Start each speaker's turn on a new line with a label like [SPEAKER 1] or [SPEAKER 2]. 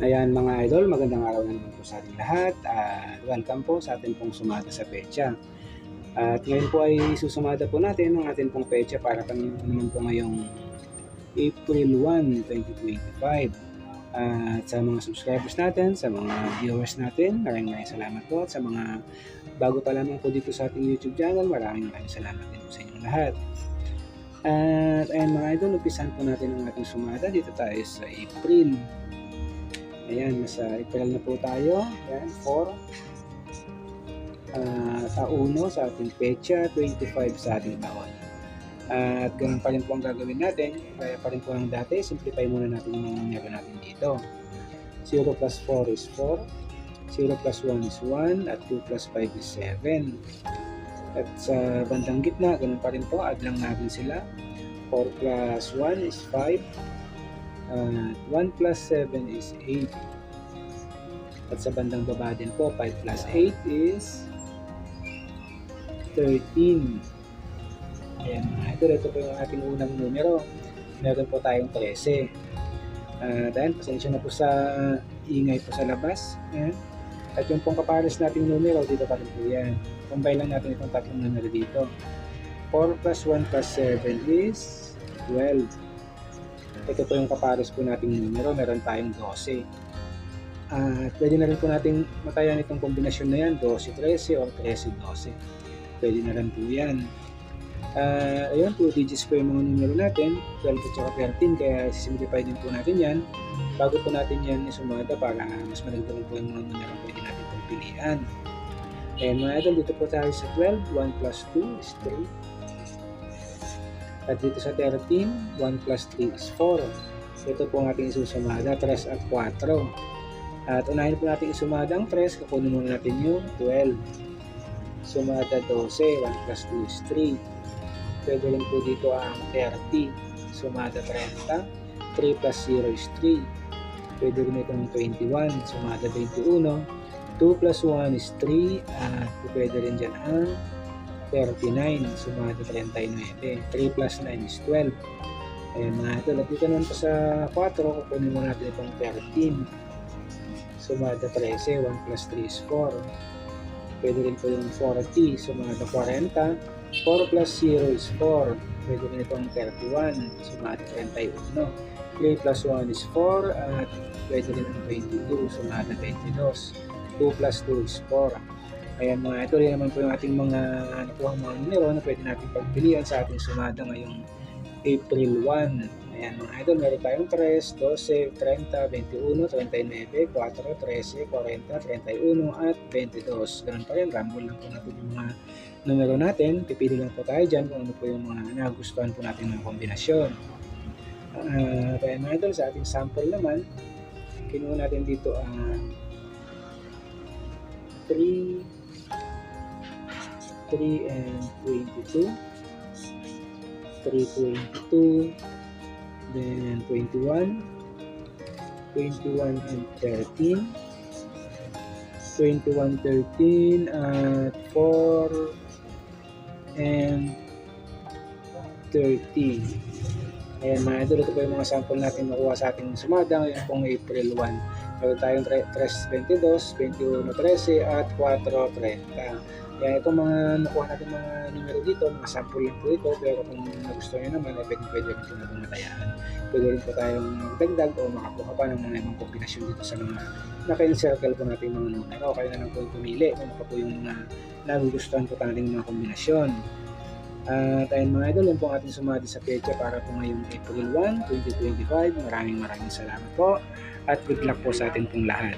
[SPEAKER 1] Ayan mga idol, magandang araw na naman po sa ating lahat. At welcome po sa ating pong sumada sa pecha. At ngayon po ay susumada po natin ang ating pong pecha para kami naman po ngayong April 1, 2025. At sa mga subscribers natin, sa mga viewers natin, maraming maraming salamat po. At sa mga bago pa lamang po dito sa ating YouTube channel, maraming maraming salamat din po sa inyong lahat. At ayan mga idol, umpisan po natin ang ating sumada. Dito tayo sa April Ayan, nasa April na po tayo. Ayan, 4. Uh, sa uno sa ating pecha, 25 sa ating taon. at ganun pa rin po ang gagawin natin. Kaya pa rin po ang dati, simplify muna natin yung meron natin dito. 0 plus 4 is 4. 0 plus 1 is 1. At 2 plus 5 is 7. At sa bandang gitna, ganun pa rin po, add lang natin sila. 4 plus 1 is 5. At 1 plus 7 is 8. At sa bandang baba din po, 5 plus 8 is 13. Ayan mga idol, ito po yung ating unang numero. Meron po tayong 13. Uh, dahil pasensya na po sa ingay po sa labas. Ayan. At yung pong kapares nating numero, dito pa rin po yan. Combine lang natin itong tatlong numero dito. 4 plus 1 plus 7 is 12. Ito po yung kapares po nating numero. Meron tayong 12. At pwede na rin po nating matayan itong kombinasyon na yan, 12-13 or 13-12. Pwede na rin po yan. Uh, ayun, 2 digits po yung mga numero natin, 12 at saka 13, kaya simplify din po natin yan. Bago po natin yan isumada para mas madagdagan po yung mga numero pwede natin pong pilihan. Ayan mga idol, dito po tayo sa 12, 1 plus 2 is 3. At dito sa 13, 1 plus 3 is 4. Ito po ang ating isusumada, 3 at 4. At unahin po natin isumada ang 3, kukunin muna natin yung 12. Sumada 12, 1 plus 2 is 3. Pwede rin po dito ang 30. Sumada 30, 3 plus 0 is 3. Pwede rin itong 21, sumada 21. 2 plus 1 is 3 at pwede rin dyan ang 39, sumada 39. 3 plus 9 is 12. Ayan mga ito, dito naman po sa 4, kukunin mo natin itong 13 sumada 13, 1 plus 3 is 4. Pwede rin po yung 40, sumada 40. 4 plus 0 is 4. Pwede rin itong 31, sumada 31. 3 plus 1 is 4 at pwede rin ang 22, sumada 22. 2 plus 2 is 4. Ayan mga ito rin naman po yung ating mga nakuha mga numero na pwede natin pagpilian sa ating sumada ngayong April 1. Ayan mga idol, meron tayong 3, 12, 30, 21, 39, 4, 13, 40, 31 at 22. Ganun pa rin, rumble lang po natin yung mga numero natin. Pipili lang po tayo dyan kung ano po yung mga nagustuhan po natin ng kombinasyon. Uh, kaya mga idol, sa ating sample naman, kinuha natin dito ang 3, 3 and 22, 322, then 21 21 and 13 21 13 at 4 and 13 ayan mga idol ito po yung mga sample natin nakuha sa ating sumada. Ngayon pong April 1 meron tayong 3.22 21 13 at 4.30 kaya itong mga nakuha natin mga numero dito, mga sample lang po ito, pero kung nagustuhan nyo naman, eh, pwede, pwede rin po natin matayaan. Pwede rin po tayong dagdag o makakuha pa ng mga ibang kombinasyon dito sa mga naka-encircle po natin mga numero. Kaya na lang po yung pumili kung ano po yung uh, nagugustuhan po natin mga kombinasyon. At ayun mga idol, yun po ang ating sumati sa pecha para po ngayong April 1, 2025. Maraming maraming salamat po at good luck po sa ating pong lahat.